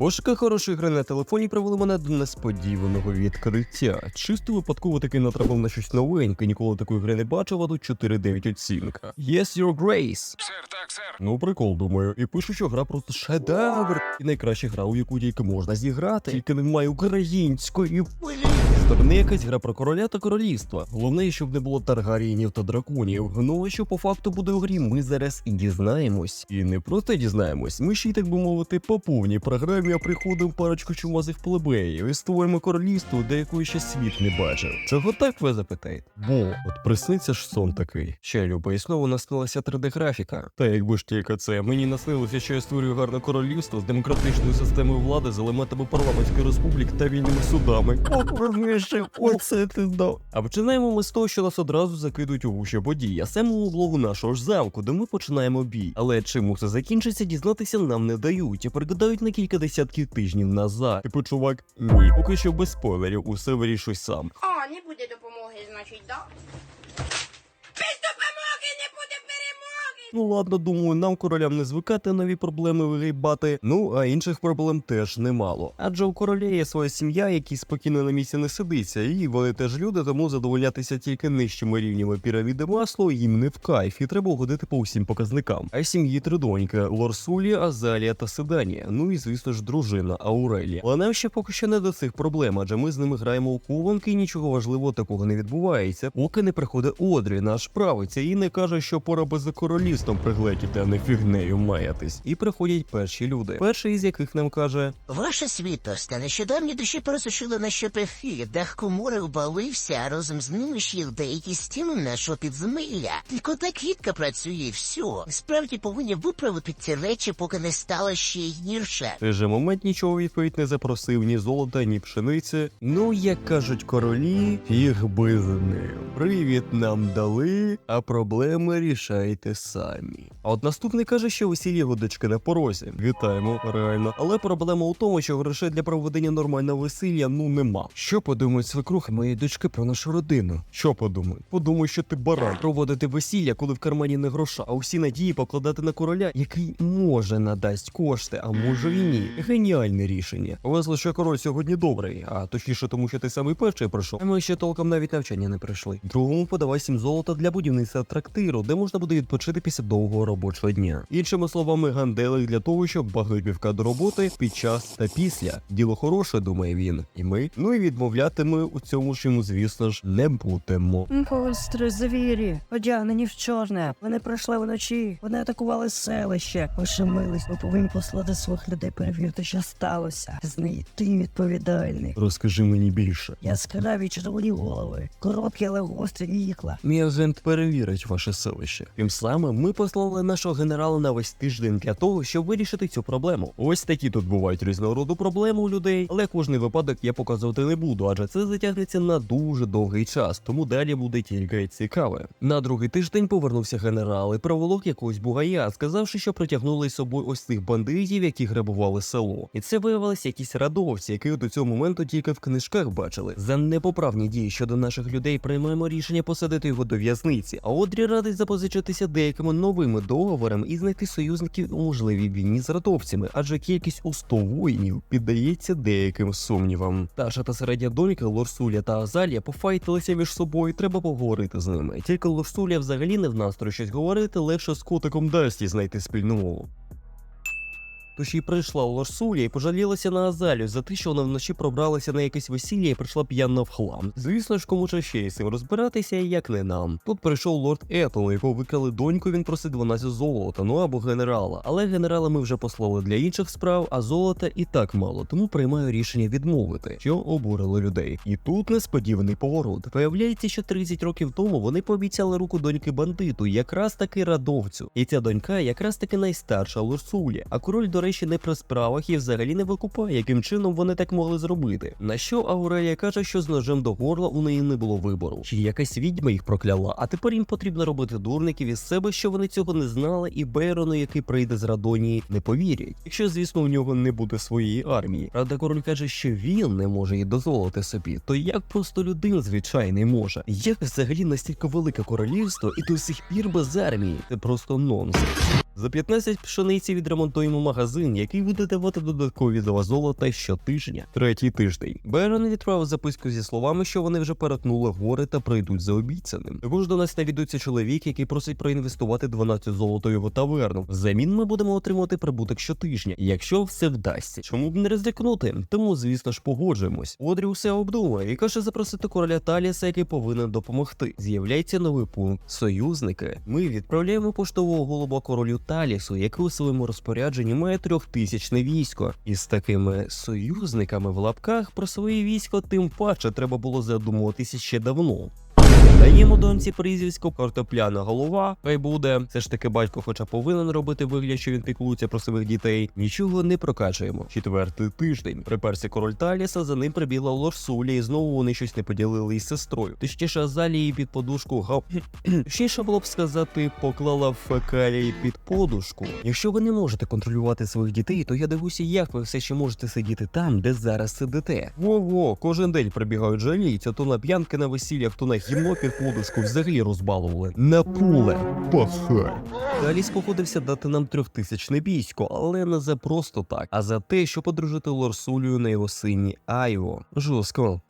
Пошуки хорошої гри на телефоні привели мене до несподіваного відкриття. Чисто випадково таки натрапив на щось новеньке, ніколи такої гри не бачив, а тут 4-9 оцінка. Yes, your grace. Сер, так, сер. Ну, прикол, думаю. І пишу, що гра просто шедевр. І найкраща гра, у яку тільки можна зіграти. Тільки немає української. Сторони якась гра про короля та королівства. Головне, щоб не було таргаріїнів та драконів. Ну а що по факту буде у грі, ми зараз і дізнаємось. І не просто дізнаємось, ми ще й так би мовити, по повній програмі приходимо парочку чумазих плебеїв і створимо королівство, де якої ще світ не бачив. Чого так ви запитаєте? Бо от присниться ж сон такий. Ще любо, і знову наснилася 3D-графіка. Та якби ж тільки це, мені наснилося, що я створюю гарне королівство з демократичною системою влади, з елементами парламентської республіки та вільними судами. О, оце ти дав. А починаємо ми з того, що нас одразу закидують у гущі подій, а саме у влогу нашого ж замку, де ми починаємо бій. Але чим усе закінчиться, дізнатися нам не дають, а перекидають на кілька десятків тижнів назад. Типу, чувак, ні, поки що без спойлерів, усе вирішуй сам. А, не буде допомоги, значить, да? Ну ладно, думаю, нам королям не звикати нові проблеми вигрібати. Ну а інших проблем теж немало. Адже у короля є своя сім'я, якій спокійно на місці не сидиться, і вони теж люди, тому задовольнятися тільки нижчими рівнями піраміди масло їм не в кайф, і треба угодити по усім показникам. А сім'ї три доньки: Лорсулі, Азалія та Седанія. Ну і звісно ж, дружина Аурелія. Але нам ще поки що не до цих проблем, адже ми з ними граємо у куванки, і нічого важливого такого не відбувається, поки не приходить Одрі, наш правиця, і не каже, що пора би королівством приглетіти, а не фігнею маятись. І приходять перші люди. Перший із яких нам каже: Ваша світость, нещодавні душі пересушили на щепехи, дах комори обвалився, а разом з ними ще й деякі стіни нашого підземелля. Тільки так квітка працює, і все. Справді повинні виправити ці речі, поки не стало ще й гірше. Той же момент нічого відповідь не запросив ні золота, ні пшениці. Ну, як кажуть королі, фіг би з ним. Привіт нам дали, а проблеми рішайте самі. А от наступний каже, що весілля його дочки на порозі. Вітаємо, реально. Але проблема у тому, що грошей для проведення нормального весілля ну нема. Що подумають свекрухи моєї дочки про нашу родину? Що подумають? Подумають, що ти баран проводити весілля, коли в кармані не гроша, а усі надії покладати на короля, який може надасть кошти, а може і ні. Геніальне рішення. Повезло, що король сьогодні добрий, а точніше, тому що ти самий перший прийшов. А ми ще толком навіть навчання не пройшли. Другому подавай сім золота для будівництва трактиру, де можна буде відпочити після довгого робочого дня. Іншими словами, ганделик для того, щоб багнуть до роботи під час та після. Діло хороше, думає він. І ми. Ну і відмовляти ми у цьому ж йому, звісно ж, не будемо. Монстри, звірі, одягнені в чорне. Вони пройшли вночі. Вони атакували селище. Ошемились. Ми повинні послати своїх людей перевірити, що сталося. Знайти відповідальних. Розкажи мені більше. Яскраві червоні голови, короткі, але гострі ікла. Мій агент перевірить ваше селище. Тим самим ми послали нашого генерала на весь тиждень для того, щоб вирішити цю проблему. Ось такі тут бувають різного роду проблеми у людей, але кожний випадок я показувати не буду, адже це затягнеться на дуже довгий час, тому далі буде тільки цікаве. На другий тиждень повернувся генерал і проволок якогось бугая, сказавши, що притягнули з собою ось цих бандитів, які грабували село. І це виявилися якісь радовці, які до цього моменту тільки в книжках бачили. За непоправні дії щодо наших людей приймаємо рішення посадити його до в'язниці. А Одрі радить запозичитися деякими новими договорами і знайти союзників у можливій війні з радовцями, адже кількість у 100 воїнів піддається деяким сумнівам. Таша та середня донька Лорсуля та Азалія пофайтилися між собою. Треба поговорити з ними. Тільки Лорсуля взагалі не в настрої щось говорити, легше з котиком Дасті знайти спільну мову. Тож і прийшла Лорсуля і пожалілася на Азалію за те, що вона вночі пробралася на якесь весілля і прийшла п'яна в хлам. Звісно ж, кому ще із цим розбиратися, як не нам. Тут прийшов лорд Етон, якого викрали доньку, він просить 12 золота, ну або генерала. Але генерала ми вже послали для інших справ, а золота і так мало, тому приймаю рішення відмовити, що обурило людей. І тут несподіваний поворот. Виявляється, що 30 років тому вони пообіцяли руку доньки бандиту, якраз таки радовцю. І ця донька якраз таки найстарша Лорсулі. А король, до речі, не при справах і взагалі не викупає, яким чином вони так могли зробити. На що Аурелія каже, що з ножем до горла у неї не було вибору. Чи якась відьма їх прокляла, а тепер їм потрібно робити дурників із себе, що вони цього не знали, і Бейрону, який прийде з Радонії, не повірять. Якщо, звісно, у нього не буде своєї армії. Правда, король каже, що він не може її дозволити собі. То як просто людина звичайний може? Як взагалі настільки велике королівство і до сих пір без армії? Це просто нонсенс. За 15 пшениці відремонтуємо магазин, який буде давати додаткові два золота щотижня. Третій тиждень. Берон відправив записку зі словами, що вони вже перетнули гори та прийдуть за обіцяним. Також до нас навідується чоловік, який просить проінвестувати 12 золота його таверну. Взамін ми будемо отримувати прибуток щотижня, якщо все вдасться. Чому б не ризикнути? Тому, звісно ж, погоджуємось. Одрі усе обдумує і каже запросити короля Таліса, який повинен допомогти. З'являється новий пункт союзники. Ми відправляємо поштового голуба королю Талісу, який у своєму розпорядженні має трьохтисячне військо. І з такими союзниками в лапках про своє військо тим паче треба було задумуватися ще давно. Даємо доньці прізвисько картопляна голова. Хай буде. Все ж таки батько, хоча повинен робити вигляд, що він піклується про своїх дітей. Нічого не прокачуємо. Четвертий тиждень. Приперся король Таліса, за ним прибігла Лорсуля, і знову вони щось не поділили із сестрою. Точніше, Азалії під подушку гав. Точніше було б сказати, поклала фекалії під подушку. Якщо ви не можете контролювати своїх дітей, то я дивуся, як ви все ще можете сидіти там, де зараз сидите. Во-во, кожен день прибігають жаліються, то на п'янки на весіллях, то на гімно під подушку взагалі розбалували. На пуле. Пахай. Далі спогодився дати нам трьохтисячне військо, але не за просто так, а за те, щоб подружити Лорсулію на його сині Айво. Жорстко.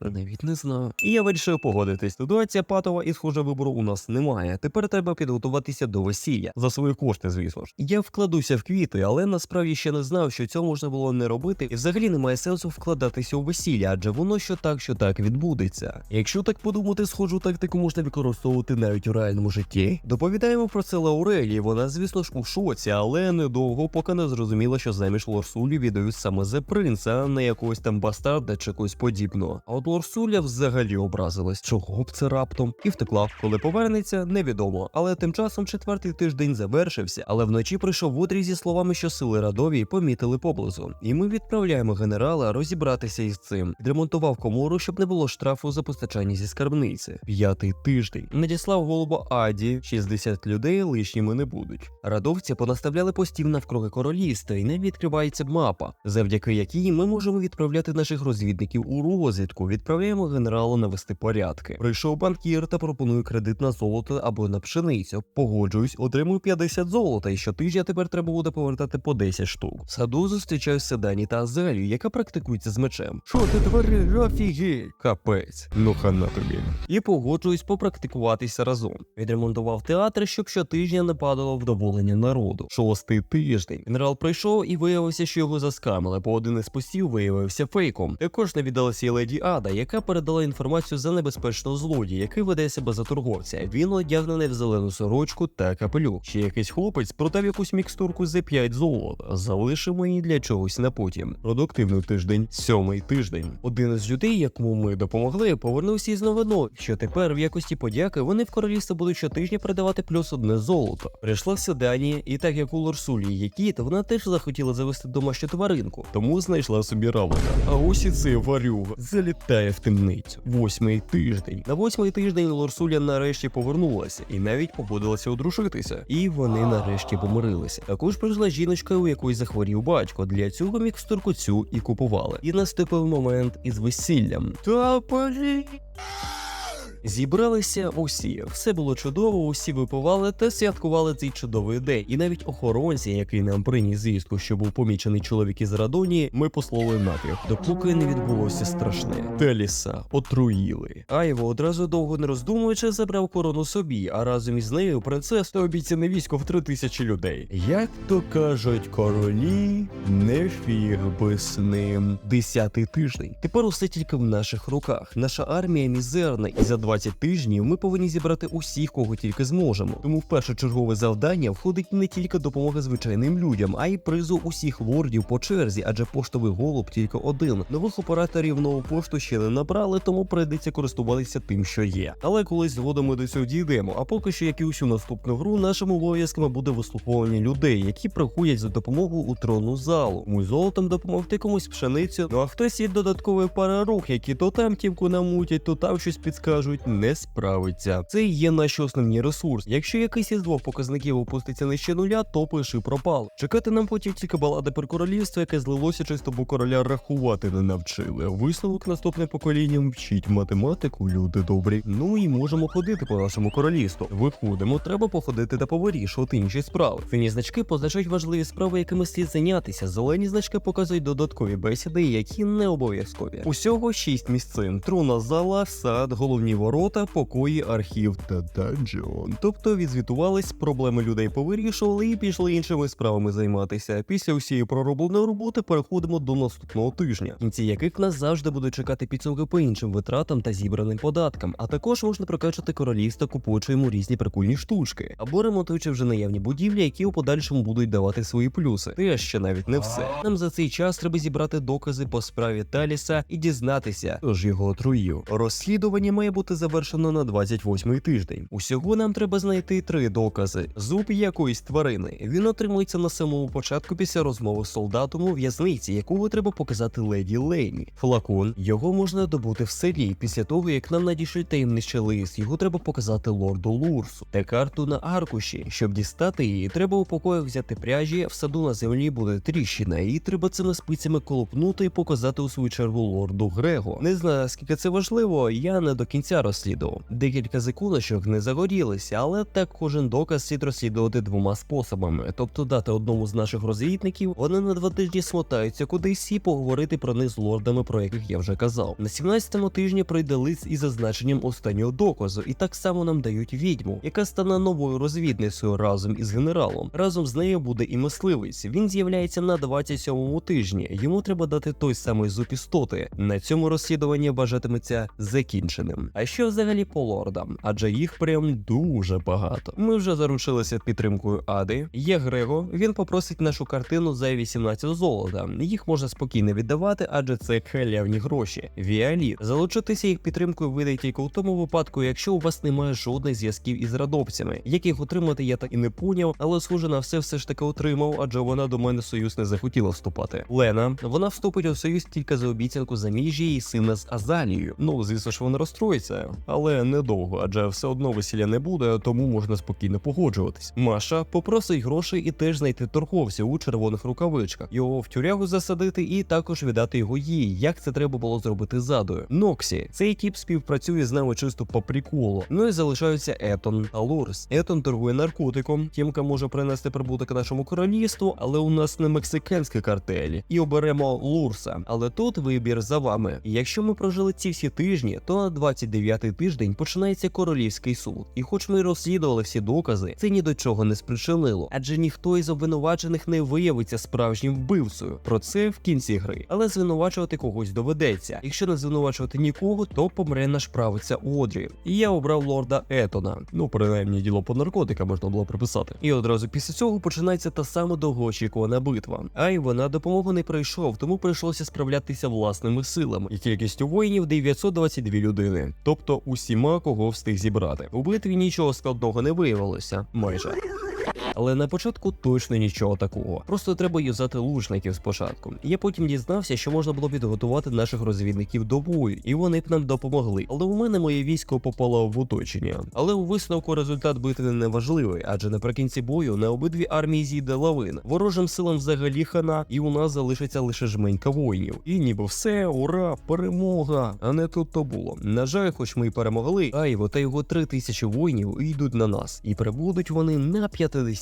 Навіть не знаю. І я вирішив погодитись. Ситуація патова і схоже вибору у нас немає. Тепер треба підготуватися до весілля за свої кошти, звісно ж. Я вкладуся в квіти, але насправді ще не знав, що цього можна було не робити, і взагалі немає сенсу вкладатися у весілля, адже воно що так, що так відбудеться. Якщо так подумати, схожу тактику можна використовувати навіть у реальному житті. Доповідаємо про це Лаурелі. Вона, звісно ж, у шоці, але недовго, поки не зрозуміла, що заміж Лорсулі віддають саме за принца, а не якогось там бастарда чи когось подібного. А от Лорсуля взагалі образилась, чого б це раптом, і втекла. Коли повернеться, невідомо. Але тим часом четвертий тиждень завершився, але вночі прийшов Водрі зі словами, що сили радові помітили поблизу. І ми відправляємо генерала розібратися із цим. Відремонтував комору, щоб не було штрафу за постачання зі скарбниці. П'ятий тиждень надіслав голуба Аді. 60 людей лишніми не будуть. Радовці понаставляли постів навкруги королівства, і не відкривається мапа, завдяки якій ми можемо відправляти наших розвідників у розвідку. Відправляємо генералу навести порядки. Прийшов банкір та пропонує кредит на золото або на пшеницю. Погоджуюсь, отримую 50 золота, і щотижня тепер треба буде повертати по 10 штук. В саду зустрічаю Седані та Азелію, яка практикується з мечем. Що ти твориш, офігеть? Капець, ну хана тобі. І погоджуюсь попрактикуватися разом. Відремонтував театр, щоб щотижня не падало вдоволення народу. Шостий тиждень. Генерал прийшов і виявився, що його заскамили, бо один із постів виявився фейком. Також навідалася і леді Ада, яка передала інформацію за небезпечного злодія, який веде себе за торговця. Він одягнений в зелену сорочку та капелюх. Ще якийсь хлопець продав якусь мікстурку за 5 золот. Залишимо її для чогось на потім. Продуктивний тиждень, сьомий тиждень. Один із людей, якому ми допомогли, повернувся із новиною, що тепер в якості подяки вони в королівство будуть щотижня передавати плюс одне золото. Прийшла Седанія, і так як у Лорсулі є кіт, вона теж захотіла завести домашню тваринку, тому знайшла собі равлика. А ось і цей варюга залітає в темницю. Восьмий тиждень. На восьмий тиждень Лорсуля нарешті повернулася і навіть погодилася одружитися. І вони нарешті помирилися. Також прийшла жіночка, у якої захворів батько. Для цього мікстурку цю і купували. І наступив момент із весіллям. Та полі. Зібралися усі, все було чудово, усі випивали та святкували цей чудовий день. І навіть охоронці, який нам приніс звістку, що був помічений чоловік із Радонії, ми послали напів, допоки не відбулося страшне. Теліса отруїли. Айво одразу довго не роздумуючи забрав корону собі, а разом із нею принцес та обіцяне військо в три тисячі людей. Як то кажуть, королі не фіг би з ним. Десятий тиждень. Тепер усе тільки в наших руках. Наша армія мізерна, і за 20 тижнів ми повинні зібрати усіх, кого тільки зможемо. Тому в першочергове завдання входить не тільки допомога звичайним людям, а й призу усіх лордів по черзі, адже поштовий голуб тільки один. Нових операторів нову пошту ще не набрали, тому прийдеться користуватися тим, що є. Але колись згодом ми до цього дійдемо. А поки що, як і усю наступну гру, нашими обов'язками буде вислуховування людей, які приходять за допомогою у тронну залу. Комусь золотом допомогти, комусь пшеницю. Ну а хтось є додатковий парарух, які то там тімку намутять, то там щось підскажуть. Навіть не справиться. Це є наші основні ресурси. Якщо якийсь із двох показників опуститься нижче нуля, то пиши пропал. Чекати нам потім тільки балади про королівство, яке злилося чисто, бо короля рахувати не навчили. Висновок наступне покоління вчить математику, люди добрі. Ну і можемо ходити по нашому королівству. Виходимо, треба походити та повирішувати інші справи. Фіні значки позначають важливі справи, якими слід зайнятися. Зелені значки показують додаткові бесіди, які не обов'язкові. Усього шість місцин: труна зала, сад, головні ворота, покої, архів та данжон. Тобто відзвітувались, проблеми людей повирішували і пішли іншими справами займатися. Після усієї проробленої роботи переходимо до наступного тижня, кінці яких нас завжди будуть чекати підсумки по іншим витратам та зібраним податкам. А також можна прокачати королівство, купуючи йому різні прикольні штучки, або ремонтуючи вже наявні будівлі, які у подальшому будуть давати свої плюси. Те ще навіть не все. Нам за цей час треба зібрати докази по справі Таліса і дізнатися, хто ж його отруїв. Розслідування має бути завершено на 28-й тиждень. Усього нам треба знайти три докази: зуб якоїсь тварини. Він отримується на самому початку після розмови з солдатом у в'язниці, яку треба показати леді Лейні. Флакон його можна добути в селі. Після того як нам надійшли таємничий лист, його треба показати лорду Лурсу. Та карту на аркуші. Щоб дістати її, треба у покоях взяти пряжі. В саду на землі буде тріщина, і треба цими спицями колопнути і показати у свою чергу лорду Грего. Не знаю, скільки це важливо, я не до кінця розслідував. Декілька закулочок не загорілися, але так кожен доказ слід розслідувати двома способами: тобто дати одному з наших розвідників, вони на два тижні смотаються кудись і поговорити про них з лордами, про яких я вже казав. На 17-му тижні пройде лист із зазначенням останнього доказу, і так само нам дають відьму, яка стане новою розвідницею разом із генералом. Разом з нею буде і мисливець. Він з'являється на 27-му тижні. Йому треба дати той самий зуб істоти. На цьому розслідування вважатиметься закінченим. А що взагалі по лордам? Адже їх прям дуже багато. Ми вже заручилися підтримкою Ади. Є Грего. Він попросить нашу картину за 18 золота. Їх можна спокійно віддавати, адже це халявні гроші. Віалі залучитися їх підтримкою вийде тільки у тому випадку, якщо у вас немає жодних зв'язків із радопцями, яких отримати я так і не поняв, але схоже на все все ж таки отримав, адже вона до мене союз не захотіла вступати. Лена вона вступить у союз тільки за обіцянку заміжжя її сина з Азалією. Ну звісно ж вона розстроїться, але недовго, адже все одно весілля не буде, тому можна спокійно погоджуватись. Маша попросить грошей і теж знайти торговця у червоних рукавичках, його в тюрягу засадити і також віддати його їй, як це треба було зробити задою. Ноксі, цей тіп співпрацює з нами чисто по приколу. Ну і залишаються Етон та Лурс. Етон торгує наркотиком. Тімка може принести прибуток нашому королівству, але у нас не мексиканські картелі. І оберемо Лурса. Але тут вибір за вами. І Якщо ми прожили ці всі тижні, то на 29-й тиждень починається королівський суд. І хоч ми розслідували всі докази, це ні до чого не спричинило, адже ніхто із обвинувачених не виявиться справжнім вбивцею. Про це в кінці гри. Але звинувачувати когось доведеться. Якщо не звинувачувати нікого, то помре наш правиця Одрі. І я обрав лорда Етона. Ну, принаймні діло по наркотикам можна було приписати. І одразу після цього починається та сама довгоочікувана битва. А й вона допомогу не прийшов, тому прийшлося справлятися власними силами. І кількістю воїнів 922 людини, тобто усіма, кого встиг зібрати. У битві нічого складного не виявилося, майже. Але на початку точно нічого такого. Просто треба юзати лучників спочатку. Я потім дізнався, що можна було підготувати наших розвідників до бою, і вони б нам допомогли. Але у мене моє військо попало в оточення. Але у висновку результат битви не важливий, адже наприкінці бою на обидві армії зійде лавина. Ворожим силам взагалі хана, і у нас залишиться лише жменька воїнів. І ніби все, ура, перемога! А не тут то було. На жаль, хоч ми й перемогли, Айво та його три тисячі воїнів йдуть на нас, і прибудуть вони на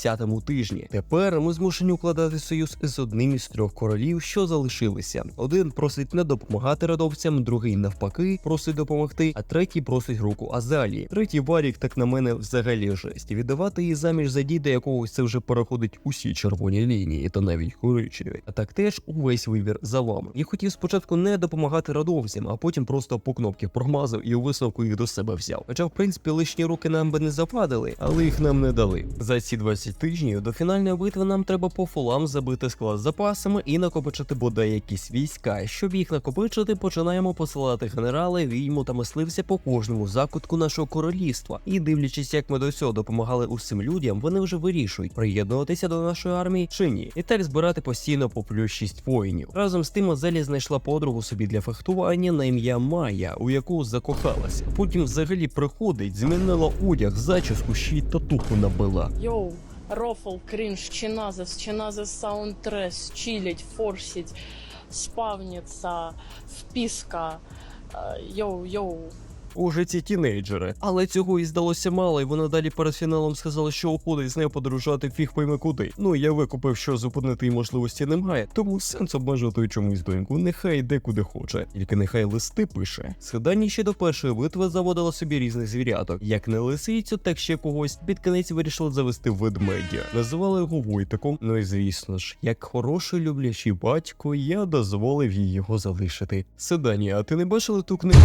50-му тижні. Тепер ми змушені укладати союз з одним із трьох королів, що залишилися. Один просить не допомагати радовцям, другий навпаки просить допомогти, а третій просить руку Азалії. Третій варік, так на мене, взагалі жесть. Віддавати її заміж за діда якогось це вже переходить усі червоні лінії, та навіть коричневі. А так теж увесь вибір за вами. Я хотів спочатку не допомагати радовцям, а потім просто по кнопки промазав і у висновку їх до себе взяв. Хоча, в принципі, лишні руки нам би не западали, але їх нам не дали. За ці 20 12 тижнів до фінальної битви нам треба по фулам забити склад з запасами і накопичити бодай якісь війська. Щоб їх накопичити, починаємо посилати генерали, війму та мисливця по кожному закутку нашого королівства. І дивлячись, як ми до цього допомагали усім людям, вони вже вирішують приєднуватися до нашої армії чи ні. І так збирати постійно по плюс 6 воїнів. Разом з тим Азелі знайшла подругу собі для фехтування на ім'я Майя, у яку закохалася. Потім взагалі приходить, змінила одяг, зачіску ще й татуху набила. Йоу, рофл, крінж, Чиназес, Чиназес саундтрес, чилить, форсить, спавниться, вписка. Е, Йоу, йоу. Уже ці тінейджери. Але цього і здалося мало, і вона далі перед фіналом сказала, що уходить з нею подорожувати фіг пойме куди. Ну я викупив, що зупинити її можливості немає, тому сенс обмежувати чомусь доньку. Нехай йде куди хоче, тільки нехай листи пише. Згадання ще до першої битви заводила собі різних звіряток. Як не лисицю, так ще когось. Під кінець вирішили завести ведмедя. Називали його Войтиком. Ну і звісно ж, як хороший люблячий батько, я дозволив їй його залишити. Седані, а ти не бачила ту книгу?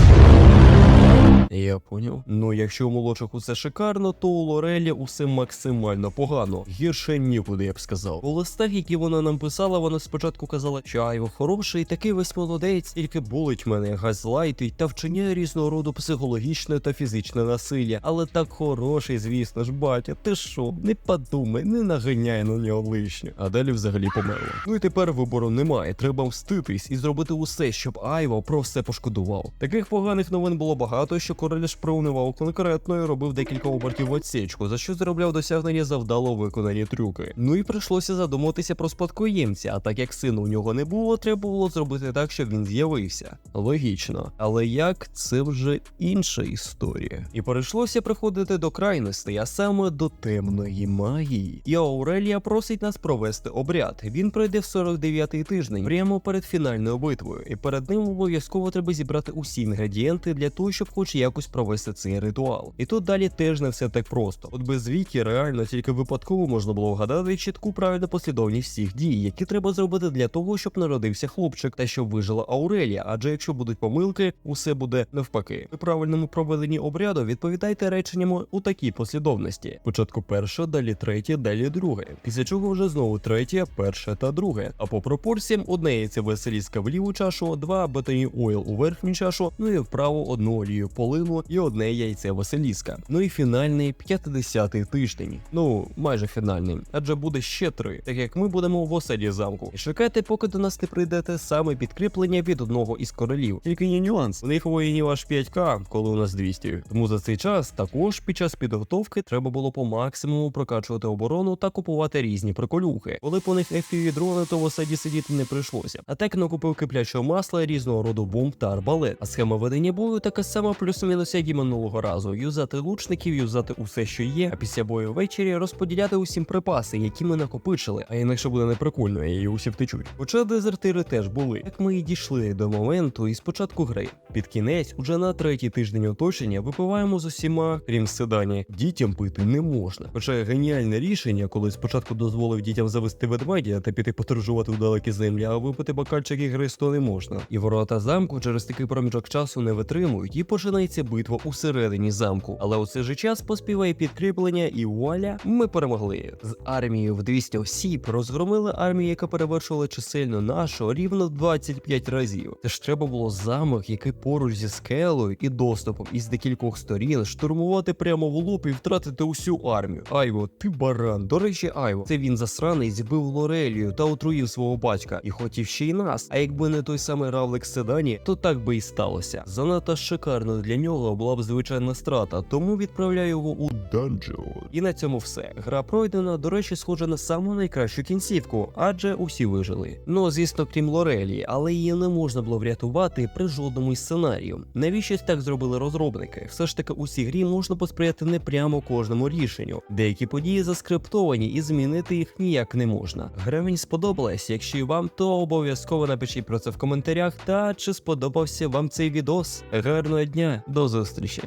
Я поняв. Ну, якщо у молодших усе шикарно, то у Лорелі усе максимально погано. Гірше нікуди, я б сказав. У листах, які вона нам писала, вона спочатку казала, що Айво хороший, такий весь молодець, тільки болить мене, газлайтить та вчиняє різного роду психологічне та фізичне насилля. Але так хороший, звісно ж, батя. Ти що, не подумай, не наганяй на нього лишнє. А далі взагалі померла. Ну і тепер вибору немає. Треба мститись і зробити усе, щоб Айво про все пошкодував. Таких поганих новин було багато, що король шпрунував конкретно і робив декілька обертів в отсічку, за що заробляв досягнення за вдало виконані трюки. Ну і прийшлося задуматися про спадкоємця, а так як сину у нього не було, треба було зробити так, щоб він з'явився. Логічно. Але як це вже інша історія. І прийшлося приходити до крайностей, а саме до темної магії. І Аурелія просить нас провести обряд. Він пройде в 49-й тиждень, прямо перед фінальною битвою, і перед ним обов'язково треба зібрати усі інгредієнти для того, щоб хоч якось провести цей ритуал. І тут далі теж не все так просто. От без віки реально тільки випадково можна було вгадати чітку правильну послідовність всіх дій, які треба зробити для того, щоб народився хлопчик та щоб вижила Аурелія. Адже якщо будуть помилки, усе буде навпаки. При правильному проведенні обряду відповідайте реченнями у такій послідовності: спочатку перше, далі третє, далі друге. Після чого вже знову третє, перше та друге. А по пропорціям одне яйце веселіска в ліву чашу, два бетоні ойл у верхню чашу, ну і вправо одну олію полину і одне яйце Василіска. Ну і фінальний 50-й тиждень. Ну майже фінальний, адже буде ще три, так як ми будемо в осаді замку. І чекайте, поки до нас не прийдете саме підкріплення від одного із королів. Тільки є нюанс. У них воїнів аж 5к, коли у нас 200. Тому за цей час також під час підготовки треба було по максимуму прокачувати оборону та купувати різні приколюхи. Коли по них fpv дрони, то в осаді сидіти не прийшлося. А так накупив киплячого масла, різного роду бомб та арбалет. А схема ведення бою така сама плюс-мінус як і минулого разу. Юзати лучників, юзати усе, що є, а після бою ввечері розподіляти усім припаси, які ми накопичили, а інакше буде неприкольно, і усі втечуть. Хоча дезертири теж були. Так ми і дійшли до моменту і спочатку гри. Під кінець, уже на третій тиждень оточення, випиваємо з усіма, крім седані. Дітям пити не можна. Хоча геніальне рішення, коли спочатку дозволив дітям завести ведмедя та піти подорожувати у далекі землі, а випити бокальчик ігристо не можна. І ворота замку через такий проміжок часу не витримують, і починається битва усередині замку. Але у цей же час поспіває підкріплення, і вуаля, ми перемогли. З армією в 200 осіб розгромили армію, яка перевершувала чисельно нашу рівно в 25 разів. Це треба було замок, який поруч зі скелею і доступом із декількох сторін штурмувати прямо в лоб і втратити усю армію. Айво, ти баран. До речі, Айво, це він засраний збив Лорелію та отруїв свого батька і хотів ще й нас. А якби не той самий Равлик Седані, то так би і сталося. Занадто шикарно для нього була б звичайна страта, тому відправляю його у данжіон. І на цьому все. Гра пройдена, до речі, схожа на саму найкращу кінцівку, адже усі вижили. Ну, звісно, крім Лорелі, але її не можна було врятувати при жодному із сценаріїв. Навіщось так зробили розробники? Все ж таки, у цій грі можна посприяти не прямо кожному рішенню. Деякі події заскриптовані і змінити їх ніяк не можна. Гра мені сподобалась. Якщо і вам, то обов'язково напишіть про це в коментарях. Та чи сподобався вам цей відос? Гарного дня, до зустрічі!